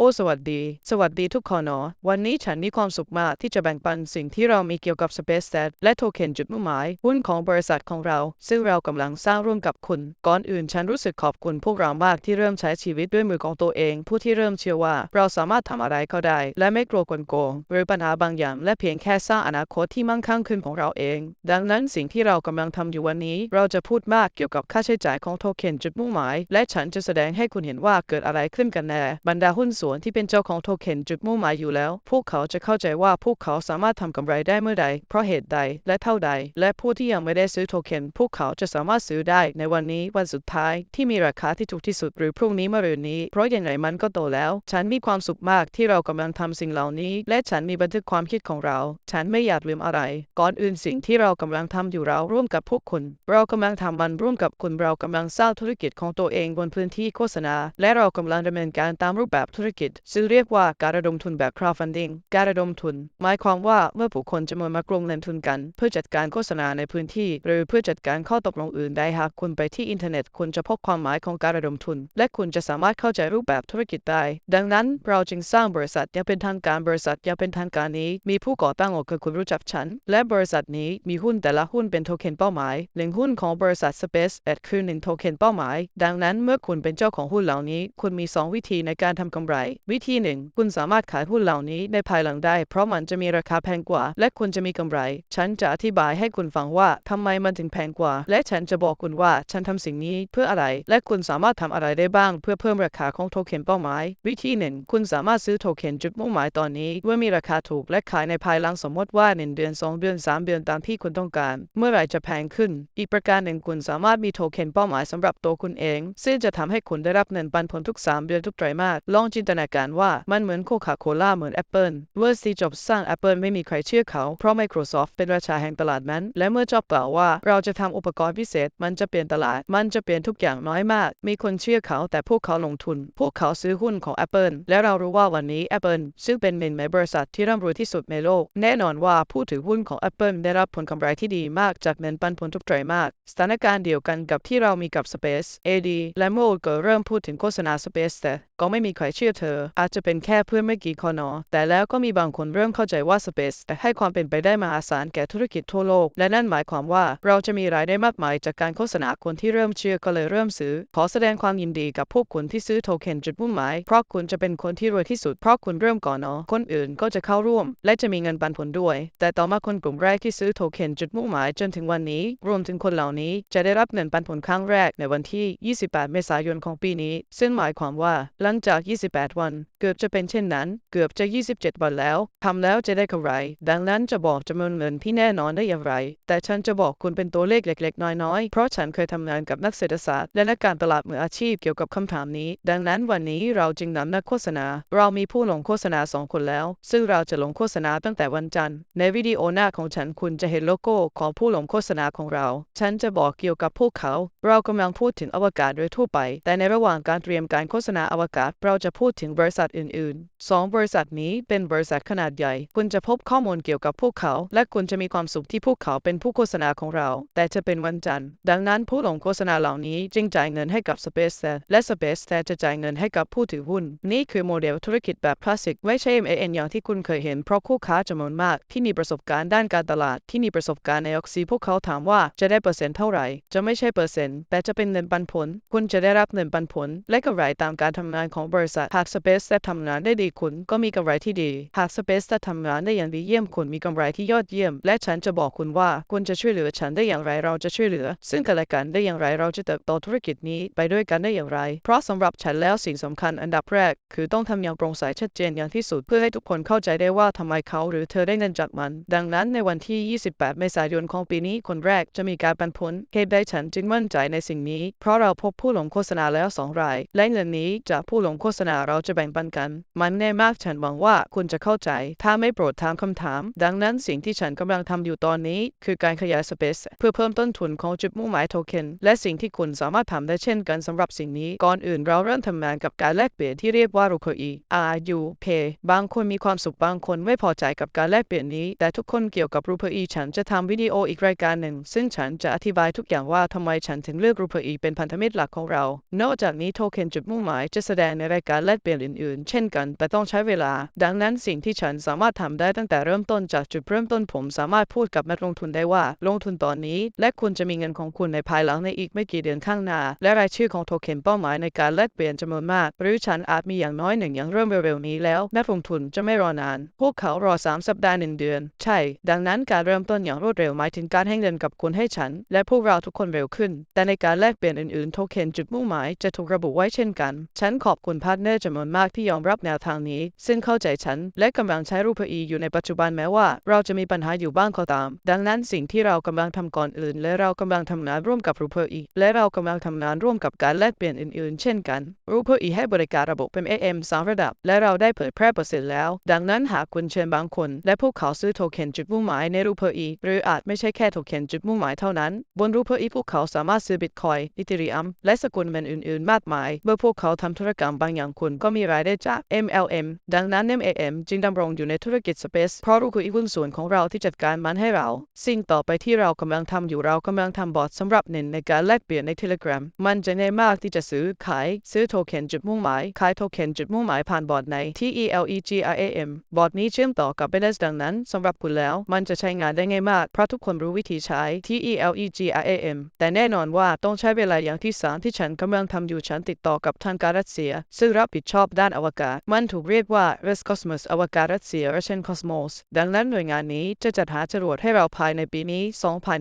โอ้สวัสดี สวัสดีทุกคนเนาะวันนี้ฉันมีความสุขมากที่จะแบ่งปันสิ่งที่เรามีเกี่ยวกับ Space s a t และโทเค็นจุดมุ่งหมาย หุ้นของบริษัทของเรา ซึ่งเรากำลังสร้างร่วมกับคุณ ก่อนอื่นฉันรู้สึกขอบคุณพวกเรามากที่เริ่มใช้ชีวิตด้วยมือของตัวเอง ผู้ที่เริ่มเชื่อว่า เราสามารถทำอะไรก็ได้ และไม่กลัวกลโกงหรือปัญหาบางอย่าง และเพียงแค่สร้างอนาคตที่มั่งคั่งขึ้นของเราเอง ดังนั้นสิ่งที่เรากำลังทำอยู่วันนี้ เราจะพูดมากเกี่ยวกับค่าใช้จ่ายของโทเค็นจุดมุ่งหมาย และฉันจะแสดงให้คุณเห็นว่าเกิดอะไรขึ้นกันแน่บรรดาหุ้นส่วนที่เป็นเจ้าของโทเค็นจุดมุ่งหมายอยู่แล้ว พวกเขาจะเข้าใจว่าพวกเขาสามารถทำกำไรได้เมื่อใด เพราะเหตุใด และเท่าใด และผู้ที่ยังไม่ได้ซื้อโทเค็นพวกเขาจะสามารถซื้อได้ในวันนี้วันสุดท้ายที่มีราคาที่ถูกที่สุดหรือพรุ่งนี้มะรืนนี้ เพราะอย่างไรมันก็โตแล้ว ฉันมีความสุขมากที่เรากำลังทำสิ่งเหล่านี้ และฉันมีบันทึกความคิดของเรา ฉันไม่อยากลืมอะไร ก่อนอื่นสิ่งที่เรากำลังทำอยู่เราร่วมกับพวกคุณ เรากำลังทำมันร่วมกับคุณเรากำลังสร้างธุรกิจของตัวเองบนพื้นที่โฆษณา และเรากำลังดำเนินการตามรูปแบบธุรกิจซึ่งเรียกว่าการระดมทุนแบบ crowdfunding การระดมทุน หมายความว่าเมื่อผู้คนจำนวนมากลงเงินทุนกัน เพื่อจัดการโฆษณาในพื้นที่ หรือเพื่อจัดการข้อตกลงอื่นใดหากคุณไปที่อินเทอร์เน็ตคุณจะพบความหมายของการระดมทุน และคุณจะสามารถเข้าใจรูปแบบธุรกิจได้ดังนั้นเราจึงสร้างบริษัทอย่างเป็นทางการบริษัทอย่างเป็นทางการนี้ มีผู้ก่อตั้งออกคือคุณรู้จักฉัน และบริษัทนี้มีหุ้นแต่ละหุ้นเป็นโทเค็นเป้าหมายหนึ่งหุ้นของบริษัท Space 8คือหนึ่งโทเค็นเป้าหมาย ดังนั้นเมื่อคุณเป็นเจ้าของหุ้นเหล่านี้ คุณมี 2 วิธีในการทำกำไรวิธีหนึ่งคุณสามารถขายหุ้นเหล่านี้ในภายหลังได้ เพราะมันจะมีราคาแพงกว่า และคุณจะมีกำไร ฉันจะอธิบายให้คุณฟังว่าทำไมมันถึงแพงกว่า และฉันจะบอกคุณว่าฉันทำสิ่งนี้เพื่ออะไร และคุณสามารถทำอะไรได้บ้าง เพื่อเพิ่มราคาของโทเค็นเป้าหมาย วิธีหนึ่งคุณสามารถซื้อโทเค็นจุดมุ่งหมายตอนนี้เมื่อมีราคาถูกและขายในภายหลังสมมติว่า 1 เดือน 2 เดือน 3 เดือนตามที่คุณต้องการ เมื่อไรจะแพงขึ้น อีกประการหนึ่งคุณสามารถมีโทเค็นเป้าหมายสำหรับตัวคุณเอง ซึ่งจะทำให้คุณได้รับเงินปันผลทุก 3 เดือนทุกไตรมาสลองจินตนาการว่ามันเหมือนโคคาโคล่าเหมือนแอปเปิลเมื่อซีจ็อบสร้าง Apple ไม่มีใครเชื่อเขา เพราะ Microsoft เป็นราชาแห่งตลาดนั้น และเมื่อจอบกล่าวว่าเราจะทำอุปกรณ์พิเศษ มันจะเปลี่ยนตลาด มันจะเปลี่ยนทุกอย่างน้อยมาก มีคนเชื่อเขาแต่พวกเขาลงทุน พวกเขาซื้อหุ้นของ Apple และเรารู้ว่าวันนี้ Apple ซึ่งเป็นหนึ่งในบริษัทที่ร่ำรวยที่สุดในโลก แน่นอนว่าผู้ถือหุ้นของ Apple ได้รับผลกำไรที่ดีมากจากเงินปันผลทุกไตรมาสสถานการณ์เดียวกันกับที่เรามีกับ Space AD และโมก็เริ่มพูดถึงโฆษณา Space แต่ ก็ไม่มีใครเชื่อเธอ อาจจะเป็นแค่เพื่อนไม่กี่คนนอแต่แล้วก็มีบางคนเริ่มเข้าใจว่า Space ให้ความเป็นไปได้มหาศาลแก่ธุรกิจทั่วโลก และนั่นหมายความว่าเราจะมีรายได้มากมายจากการโฆษณาคนที่เริ่มเชื่อก็เลยเริ่มซื้อ ขอแสดงความยินดีกับพวกคุณที่ซื้อโทเค็นจุดมุ่งหมาย เพราะคุณจะเป็นคนที่รวยที่สุด เพราะคุณเริ่มก่อนเนาะคนอื่นก็จะเข้าร่วม และจะมีเงินปันผลด้วย แต่ต่อมาคนกลุ่มแรกที่ซื้อโทเค็นจุดมุ่งหมายจนถึงวันนี้ รวมถึงคนเหล่านี้จะได้รับเงินปันผลครั้งแรกในวันที่ 28 เมษายนของปีนี้ ซึ่งหมายความว่าหลังจาก 28 วัน เกือบจะเป็นเช่นนั้น เกือบจะ 27 วันแล้ว ทำแล้วจะได้กำไร ดังนั้นจะบอกจำนวนเงินที่แน่นอนได้อย่างไร แต่ฉันจะบอกคุณเป็นตัวเลขเล็กๆ น้อยๆ เพราะฉันเคยทำงานกับนักเศรษฐศาสตร์ และนักการตลาดมืออาชีพเกี่ยวกับคำถามนี้ ดังนั้นวันนี้เราจึงนำนักโฆษณา เรามีผู้ลงโฆษณาสองคนแล้ว ซึ่งเราจะลงโฆษณาตั้งแต่วันจันทร์ ในวิดีโอหน้าของฉันคุณจะเห็นโลโก้ของผู้ลงโฆษณาของเรา ฉันจะบอกเกี่ยวกับพวกเขา เรากำลังพูดถึงอวกาศโดยทั่วไป แต่ในระหว่างการเตรียมการโฆษณาอวกาศเราจะพูดถึงบริษัทอื่นๆสองบริษัทนี้เป็นบริษัทขนาดใหญ่ คุณจะพบข้อมูลเกี่ยวกับพวกเขา และคุณจะมีความสุขที่พวกเขาเป็นผู้โฆษณาของเรา แต่จะเป็นวันจันทร์ ดังนั้นผู้ลงโฆษณาเหล่านี้จึงจ่ายเงินให้กับ Space และ Space จะจ่ายเงินให้กับผู้ถือหุ้น นี่คือโมเดลธุรกิจแบบคลาสสิกไม่ใช่ MAN อย่างที่คุณเคยเห็นเพราะคู่ค้าจำนวนมาก ที่มีประสบการณ์ด้านการตลาด ที่มีประสบการณ์ในออกซีพวกเขาถามว่าจะได้เปอร์เซ็นต์เท่าไหร่ จะไม่ใช่เปอร์เซ็นต์แต่จะเป็นเงินปันผล คุณจะได้รับเงินปันผล และกำไรตามการทำงานของบริษัท หาก Space ทำงานได้ดีคุณก็มีกำไรที่ดี หาก Space ทำงานได้อย่างดีเยี่ยมคุณมีกำไรที่ยอดเยี่ยม และฉันจะบอกคุณว่าคุณจะช่วยเหลือฉันได้อย่างไรเราจะช่วยเหลือ ซึ่งกันและกันได้อย่างไรเราจะเติบโตธุรกิจนี้ไปด้วยกันได้อย่างไร เพราะสำหรับฉันแล้วสิ่งสำคัญอันดับแรก คือต้องทำอย่างโปร่งใสชัดเจนอย่างที่สุด เพื่อให้ทุกคนเข้าใจได้ว่าทำไมเขาหรือเธอได้เงินจากมัน ดังนั้นในวันที่ 28 เมษายนของปีนี้คนแรกจะมีการปันผลเหตุใดฉันจึงมั่นใจในสิ่งนี้ เพราะเราพบผู้ลงโฆษณาแล้วสองราย และเงินนี้จากผู้ลงโฆษณาเราจะแบ่งปันกัน มันแน่มากฉันหวังว่าคุณจะเข้าใจ ถ้าไม่โปรดถามคำถาม ดังนั้นสิ่งที่ฉันกำลังทำอยู่ตอนนี้ คือการขยาย Space เพื่อเพิ่มต้นทุนของจุดมุ่งหมายโทเค็นและสิ่งที่คุณสามารถทำได้เช่นกันสำหรับสิ่งนี้ ก่อนอื่นเราเริ่มทำงานกับการแลกเปลี่ยนที่เรียกว่า r u k i R U P บางคนมีความสุขบางคนไม่พอใจกับการแลกเปลี่ยนนี้ แต่ทุกคนเกี่ยวกับ r u p i ฉันจะทำวิดีโออีกรายการหนึ่ง ซึ่งฉันจะอธิบายทุกอย่างว่าทำไมฉันถึงเลือก r u p i เป็นพันธมิตรหลักของเรา นอกจากนี้โทเค็นจุดมุ่งหมายจะแสดงในรายการแลกเปลี่ยนอื่นๆ เช่นกัน แต่ต้องใช้เวลา ดังนั้นสิ่งที่ฉันสามารถทำได้ตั้งแต่เริ่มต้นจากจุดเริ่มต้นผมสามารถพูดกับนักลงทุนได้ว่า ลงทุนตอนนี้ และคุณจะมีเงินของคุณในภายหลังในอีกไม่กี่เดือนข้างหน้า และรายชื่อของโทเค็นเป้าหมายในการแลกเปลี่ยนจำนวนมาก หรือฉันอาจมีอย่างน้อยหนึ่งอย่างเริ่มเร็วๆนี้แล้วนักลงทุนจะไม่รอนาน พวกเขารอ 3 สัปดาห์หนึ่งเดือน ใช่ ดังนั้นการเริ่มต้นอย่างรวดเร็วหมายถึงการให้เงินกับคุณให้ฉัน และพวกเราทุกคนเร็วขึ้น แต่ในการแลกเปลี่ยนอื่นๆโทเค็นจุดมุ่งหมายจะถูกระบุไว้เช่นกัน ฉันขอขอบคุณพาร์ทเนอร์จำนวนมากที่ยอมรับแนวทางนี้ ซึ่งเข้าใจฉัน และกำลังใช้รูปอีอยู่ในปัจจุบันแม้ว่า เราจะมีปัญหาอยู่บ้างก็ตาม ดังนั้นสิ่งที่เรากำลังทำก่อนอื่น และเรากำลังทำงานร่วมกับรูปอีและเรากำลังทำงานร่วมกับการแลกเปลี่ยนอื่นๆ เช่นกันรูปอีให้บริการระบบ PMAM สามระดับ และเราได้เผยแพร่ปอร์เซ็นต์แล้ว ดังนั้นหากคุณเชิญบางคน และพวกเขาซื้อโทเค็นจุดมุ่งหมายในรูปอีหรืออาจไม่ใช่แค่โทเค็นจุดมุ่งหมายเท่านั้น บนรูปอีพวกเขาสามารถซื้อบิตคอยอีเทเรียมและสกุลเงินอื่น ๆ มากมาย เมื่อพวกเขาทำธุรกรรมบางอย่างคุณก็มีรายได้จาก MLM ดังนั้น MLM จึงดำรงอยู่ในธุรกิจสเปซเพราะรูปอีหุ้นส่วนของเราที่จัดการมันให้เรา สิ่งต่อไปที่เรากำลังทำอยู่เรากำลังทำบอทสำหรับเน้นในการแลกเปลี่ยนใน Telegram มันจะง่ายมากที่จะซื้อขายซื้อโทเค็นจุดมุ่งหมายขายโทเค็นจุดมุ่งหมายผ่านบอทใน TELEGRAM บอทนี้เชื่อมต่อกับ Binance ดังนั้นสำหรับคุณแล้ว มันจะใช้งานได้ง่ายมากเพราะทุกคนรู้วิธีใช้ TELEGRAM แต่แน่นอนว่าต้องใช้เวลาอย่างที่สามที่ฉันกำลังทำอยู่ฉันติดต่อกับทางการรัสเซียซึ่งรับผิดชอบด้านอวกาศ มันถูกเรียกว่า Roscosmos อวกาศรัสเซีย Russian Cosmos ดังนั้นหน่วยงานนี้จะจัดหาจรวดให้เราภายในปีนี้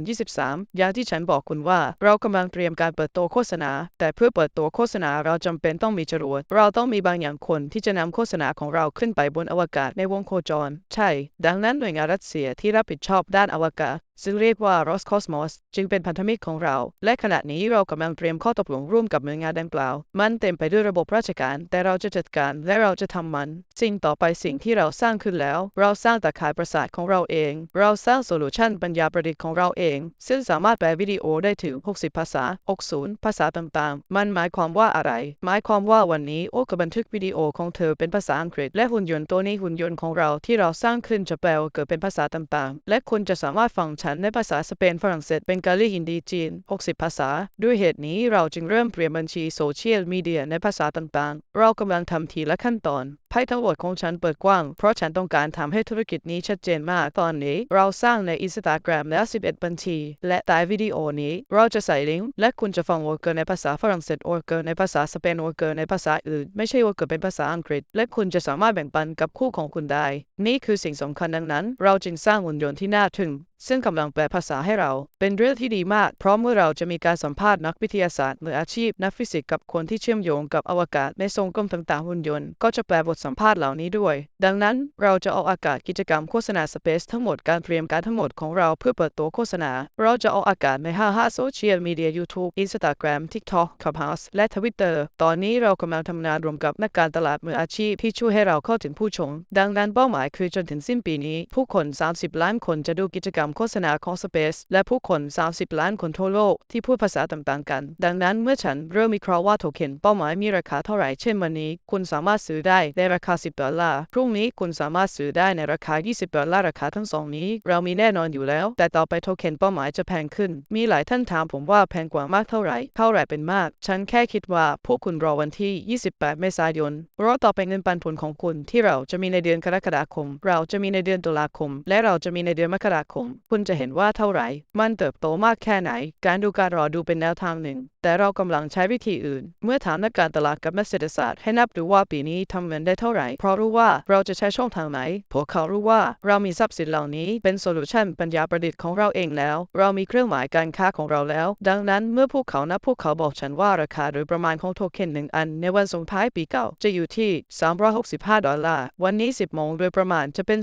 2023 อย่างที่ฉันบอกคุณว่า เรากำลังเตรียมการเปิดตัวโฆษณา แต่เพื่อเปิดตัวโฆษณาเราจำเป็นต้องมีจรวด เราต้องมีบางอย่างคนที่จะนำโฆษณาของเราขึ้นไปบนอวกาศในวงโคจร ใช่ ดังนั้นหน่วยงานรัสเซียที่รับผิดชอบด้านอวกาศ ซึ่งเรียกว่า Roscosmos จึงเป็นพันธมิตรของเรา และขณะนี้เรากำลังเตรียมข้อตกลงร่วมกับหน่วยงานดังกล่าว มันเต็มไปด้วยระบบราชการ แต่เราจะจัดการและเราจะทำมัน สิ่งต่อไปสิ่งที่เราสร้างขึ้นแล้ว เราสร้างตาข่ายประสาทของเราเอง เราสร้างโซลูชันปัญญาประดิษฐ์ของเราเอง ซึ่งสามารถแปลวิดีโอได้ถึง 60 ภาษา 60 ภาษาต่างๆ มันหมายความว่าอะไร หมายความว่าวันนี้โอกบบันทึกวิดีโอของเธอเป็นภาษาอังกฤษ และหุ่นยนต์ตัวนี้หุ่นยนต์ของเราที่เราสร้างขึ้นจะแปลเกิดเป็นภาษาต่างๆ และคุณจะสามารถฟังฉันในภาษาสเปนฝรั่งเศสเบงกาลีฮินดีจีน 60 ภาษา ด้วยเหตุนี้เราจึงเริ่มเปลี่ยนบัญชีโซเชียลมีเดียในภาษาต่างๆ เรากำลังทำทีละขั้นตอนไพ่ทั้งหมดของฉันเปิดกว้าง เพราะฉันต้องการทำให้ธุรกิจนี้ชัดเจนมาก ตอนนี้เราสร้างใน Instagram แล้ว 11 บัญชี และใต้วิดีโอนี้ เราจะใส่ลิงก์และคุณจะฟังวอร์เกอร์ในภาษาฝรั่งเศสวอร์เกอร์ในภาษาสเปนวอร์เกอร์ในภาษาอื่น ไม่ใช่วอร์เกอร์เป็นภาษาอังกฤษ และคุณจะสามารถแบ่งปันกับคู่ของคุณได้ นี่คือสิ่งสำคัญดังนั้น เราจึงสร้างหุ่นยนต์ที่น่าทึ่ง ซึ่งกำลังแปลภาษาให้เรา เป็นเรื่องที่ดีมาก เพราะเมื่อเราจะมีการสัมภาษณ์นักวิทยาศาสตร์มืออาชีพ นักฟิสิกส์กับคนที่เชื่อมโยงกับอวกาศในทรงกลมต่างๆหุ่นยนต์ ก็จะแปลบทสัมภาษณ์เหล่านี้ด้วย ดังนั้นเราจะออกอากาศกิจกรรมโฆษณาสเปซทั้งหมดการเตรียมการทั้งหมดของเราเพื่อเปิดตัวโฆษณา เราจะออกอากาศใน55โซเชียลมีเดีย YouTube Instagram TikTok Clubhouse และ Twitter ตอนนี้เรากำลังทำงานรวมกับนักการตลาดมืออาชีพที่ช่วยให้เราเข้าถึงผู้ชม ดังนั้นเป้าหมายคือจนถึงสิ้นปีนี้ ผู้คน 30 ล้านคนจะดูกิจกรรมโฆษณาของ Space และผู้คน 30 ล้านคนทั่วโลกที่พูดภาษาต่างๆกัน ดังนั้นเมื่อฉันเริ่มมีคราวว่าโทเค็นเป้าหมายมีราคาเท่าไหร่เช่นวันนี้ คุณสามารถซื้อได้ในราคา 10 ดอลลาร์ พรุ่งนี้คุณสามารถซื้อได้ในราคา 20 ดอลลาร์ราคาทั้งสองนี้ เรามีแน่นอนอยู่แล้ว แต่ต่อไปโทเค็นเป้าหมายจะแพงขึ้น มีหลายท่านถามผมว่าแพงกว่ามากเท่าไหร่ เท่าไหร่เป็นมาก ฉันแค่คิดว่าพวกคุณรอวันที่ 28 เมษายนรอต่อไปเงินปันผลของคุณที่เราจะมีในเดือนกรกฎาคม เราจะมีในเดือนตุลาคม และเราจะมีในเดือนมกราคมคุณจะเห็นว่าเท่าไหร่ มันเติบโตมากแค่ไหน การดูการรอดูเป็นแนวทางหนึ่ง แต่เรากำลังใช้วิธีอื่น เมื่อถามนักการตลาดกับนักเศรษฐศาสตร์ให้นับดูว่าปีนี้ทำเงินได้เท่าไหร่ เพราะรู้ว่าเราจะใช้ช่องทางไหน พวกเขารู้ว่าเรามีทรัพย์สินเหล่านี้เป็นโซลูชันปัญญาประดิษฐ์ของเราเองแล้ว เรามีเครื่องหมายการค้าของเราแล้ว ดังนั้นเมื่อพวกเขานับพวกเขาบอกฉันว่าราคาโดยประมาณของโทเค็นหนึ่งอัน ในวันส่งท้ายปีเก่าจะอยู่ที่ 365 ดอลลาร์ วันนี้ 10โมงโดยประมาณจะเป็น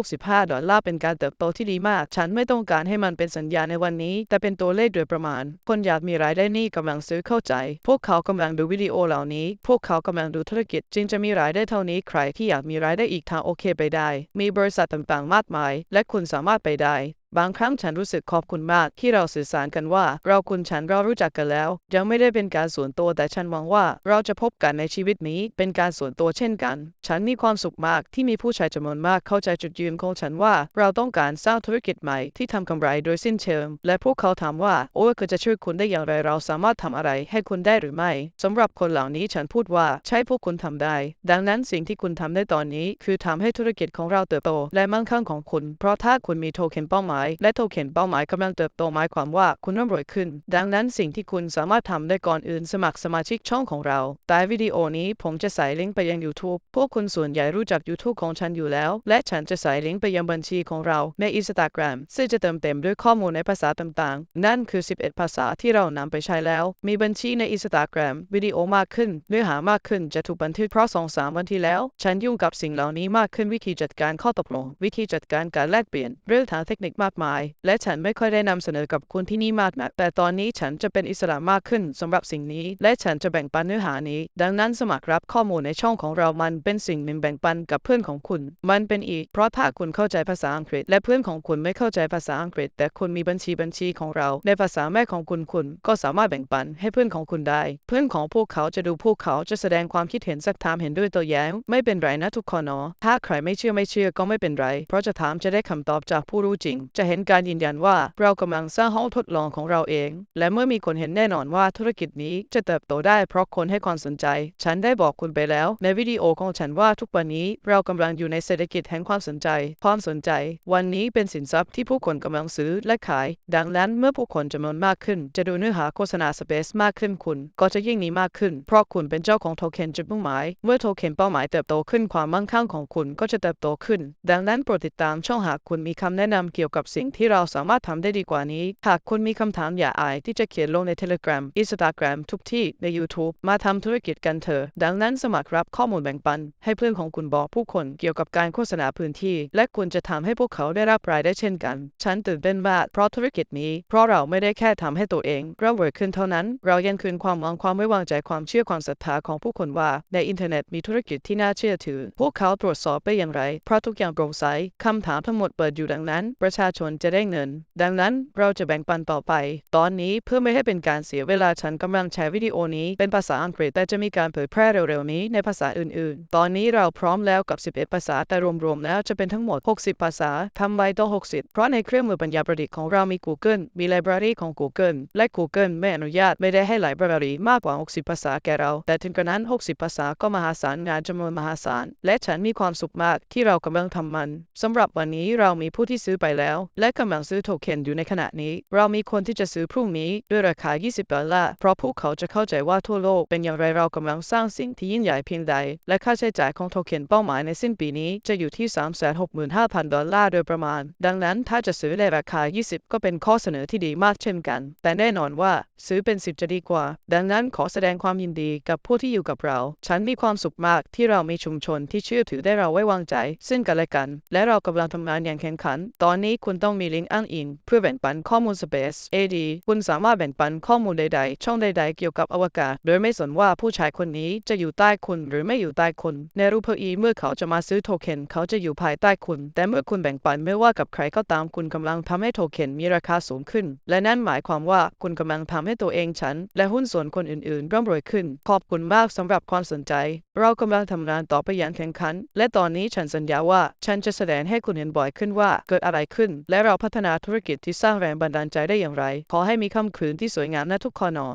365 ดอลลาร์ เป็นการเติบโตที่ดีมาก ฉันไม่ต้องการให้มันเป็นสัญญาในวันนี้ แต่เป็นตัวเลขโดยประมาณ คนอยากมีรายได้นี่กำลังซื้อเข้าใจ พวกเขากำลังดูวิดีโอเหล่านี้ พวกเขากำลังดูธุรกิจจึงจะมีรายได้เท่านี้ใครที่อยากมีรายได้อีกทางโอเคไปได้ มีบริษัทต่างๆมากมาย และคุณสามารถไปได้บางครั้งฉันรู้สึกขอบคุณมากที่เราสื่อสารกันว่า เราคุณฉันเรารู้จักกันแล้ว ยังไม่ได้เป็นการส่วนตัวแต่ฉันหวังว่า เราจะพบกันในชีวิตนี้เป็นการส่วนตัวเช่นกัน ฉันมีความสุขมากที่มีผู้ชายจำนวนมากเข้าใจจุดยืนของฉันว่า เราต้องการสร้างธุรกิจใหม่ที่ทำกำไรโดยสิ้นเชิงและพวกเขาถามว่า โอ้ก็จะช่วยคุณได้อย่างไรเราสามารถทำอะไรให้คุณได้หรือไม่สำหรับคนเหล่านี้ฉันพูดว่าใช่พวกคุณทำได้ ดังนั้นสิ่งที่คุณทำได้ตอนนี้ คือทำให้ธุรกิจของเราเติบโต และมั่งคั่งของคุณ เพราะถ้าคุณมีโทเค็นเป้าหมายและโทเค็นเป้าหมายกำลังเติบโตหมายความว่าคุณร่ำรวยขึ้น ดังนั้นสิ่งที่คุณสามารถทำได้ก่อนอื่นสมัครสมาชิกช่องของเรา ใต้วิดีโอนี้ผมจะใส่ลิงก์ไปยัง YouTube พวกคุณส่วนใหญ่รู้จัก YouTube ของฉันอยู่แล้ว และฉันจะใส่ลิงก์ไปยังบัญชีของเราใน Instagram ซึ่งจะเติมเต็มด้วยข้อมูลในภาษาต่างๆ นั่นคือ 11 ภาษาที่เรานำไปใช้แล้ว มีบัญชีใน Instagram วิดีโอมากขึ้นเนื้อหามากขึ้นจะถูกบันทึกเพราะ2-3วันที่แล้ว ฉันยุ่งกับสิ่งเหล่านี้มากขึ้นวิธีจัดการข้อตกลงวิธีจัดการการแลกเปลี่ยนเรื่องทางเทคนิคมากมาย และฉันไม่ค่อยได้นำเสนอกับคุณที่นี่มากนัก แต่ตอนนี้ฉันจะเป็นอิสระมากขึ้นสำหรับสิ่งนี้ และฉันจะแบ่งปันเนื้อหานี้ ดังนั้นสมัครรับข้อมูลในช่องของเรามันเป็นสิ่งหนึ่งแบ่งปันกับเพื่อนของคุณ มันเป็นอีก เพราะถ้าคุณเข้าใจภาษาอังกฤษ และเพื่อนของคุณไม่เข้าใจภาษาอังกฤษ แต่คุณมีบัญชีบัญชีของเรา ในภาษาแม่ของคุณคุณก็สามารถแบ่งปันให้เพื่อนของคุณได้ เพื่อนของพวกเขาจะดูพวกเขาจะแสดงความคิดเห็นสักถามเห็นด้วยตัวแย้งไม่เป็นไรนะทุกคนเนาะถ้าใครไม่เชื่อไม่เชื่อก็ไม่เป็นไร เพราะจะถามจะได้คำตอบจากผู้รู้จริงจะเห็นการยืนยันว่าเรากำลังสร้างห้องทดลองของเราเอง และเมื่อมีคนเห็นแน่นอนว่าธุรกิจนี้จะเติบโตได้เพราะคนให้ความสนใจ ฉันได้บอกคุณไปแล้ว ในวิดีโอของฉันว่าทุกวันนี้เรากำลังอยู่ในเศรษฐกิจแห่งความสนใจ ความสนใจ วันนี้เป็นสินทรัพย์ที่ผู้คนกำลังซื้อและขาย ดังนั้นเมื่อผู้คนจำนวนมากขึ้น จะดูเนื้อหาโฆษณาสเปซมากขึ้นคุณ ก็จะยิ่งมีมากขึ้น เพราะคุณเป็นเจ้าของโทเค็นจุดมุ่งหมาย เมื่อโทเค็นเป้าหมายเติบโตขึ้นความมั่งคั่งของคุณก็จะเติบโตขึ้น ดังนั้นโปรดติดตามช่องหากคุณมีคำแนะนำเกี่ยวกับสิ่งที่เราสามารถทำได้ดีกว่านี้ หากคุณมีคำถามอย่าอายที่จะเขียนลงใน Telegram Instagram ทุกที่ใน YouTube มาทำธุรกิจกันเถอะ ดังนั้นสมัครรับข้อมูลแบ่งปัน ให้เพื่อนของคุณบอกผู้คนเกี่ยวกับการโฆษณาพื้นที่ และคุณจะทำให้พวกเขาได้รับรายได้เช่นกัน ฉันตื่นเต้นมากเพราะธุรกิจนี้ เพราะเราไม่ได้แค่ทำให้ตัวเองเร่ำรวยขึ้นเท่านั้น เรายังคืนความหวังความไว้วางใจความเชื่อความศรัทธาของผู้คนว่า ในอินเทอร์เน็ตมีธุรกิจที่น่าเชื่อถือ พวกเขาตรวจสอบไปอย่างไรเพราะทุกอย่างโปร่งใสคำถามทั้งหมดเปิดอยู่ดังนั้น ประชาชนจะได้เงิน ดังนั้นเราจะแบ่งปันต่อไป ตอนนี้เพื่อไม่ให้เป็นการเสียเวลาฉันกำลังแชร์วิดีโอนี้เป็นภาษาอังกฤษแต่จะมีการเผยแพร่เร็วๆนี้ในภาษาอื่น ๆ ตอนนี้เราพร้อมแล้วกับ 11 ภาษาแต่รวมๆแล้วจะเป็นทั้งหมด 60 ภาษาทำไว้ต้อง60 เพราะในเครื่องมือปัญญาประดิษฐ์ของเรามี Google มี Library ของ Google และ Google ไม่อนุญาตไม่ได้ให้ Library มากกว่า 60 ภาษาแก่เรา แต่ถึงกระนั้น 60 ภาษาก็มหาศาลงานจำนวนมหาศาลและฉันมีความสุขมากที่เรากำลังทำมันสำหรับวันนี้เรามีผู้ที่ซื้อไปแล้วและกำลังซื้อโทเค็นอยู่ในขณะนี้ เรามีคนที่จะซื้อพรุ่งนี้ด้วยราคา 20 ดอลลาร์ เพราะพวกเขาจะเข้าใจว่าทั่วโลกเป็นอย่างไรเรากำลังสร้างสิ่งที่ยิ่งใหญ่เพียงใด และค่าใช้จ่ายของโทเค็นเป้าหมายในสิ้นปีนี้จะอยู่ที่ 365,000 ดอลลาร์โดยประมาณ ดังนั้นถ้าจะซื้อในราคา 20 ก็เป็นข้อเสนอที่ดีมากเช่นกัน แต่แน่นอนว่าซื้อเป็น 10 จะดีกว่า ดังนั้นขอแสดงความยินดีกับผู้ที่อยู่กับเรา ฉันมีความสุขมากที่เรามีชุมชนที่เชื่อถือได้เราไว้วางใจ ซึ่งกันและกัน และเรากำลังทำงานอย่างแข่งขัน ตอนนี้คุณต้องมีลิงก์อ้างอิงเพื่อแบ่งปันข้อมูล Space AD คุณสามารถแบ่งปันข้อมูลใดๆ ช่องใดๆ เกี่ยวกับอวกาศ โดยไม่สนว่าผู้ชายคนนี้จะอยู่ใต้คุณหรือไม่อยู่ใต้คุณ ในรูปอีเมื่อเขาจะมาซื้อโทเค็นเขาจะอยู่ภายใต้คุณ แต่เมื่อคุณแบ่งปันไม่ว่ากับใครก็ตามคุณกำลังทำให้โทเค็นมีราคาสูงขึ้น และนั่นหมายความว่าคุณกำลังทำให้ตัวเองฉัน และหุ้นส่วนคนอื่นๆร่ำรวยขึ้น ขอบคุณมากสำหรับความสนใจ เรากำลังทำงานต่อไปอย่างแข่งขัน และตอนนี้ฉันสัญญาว่าฉันจะแสดงให้คุณเห็นบ่อยขึ้นว่าเกิดอะไรขึ้นและเราพัฒนาธุรกิจที่สร้างแรงบันดาลใจได้อย่างไร ขอให้มีค่ำคืนที่สวยงามนะทุกคนอ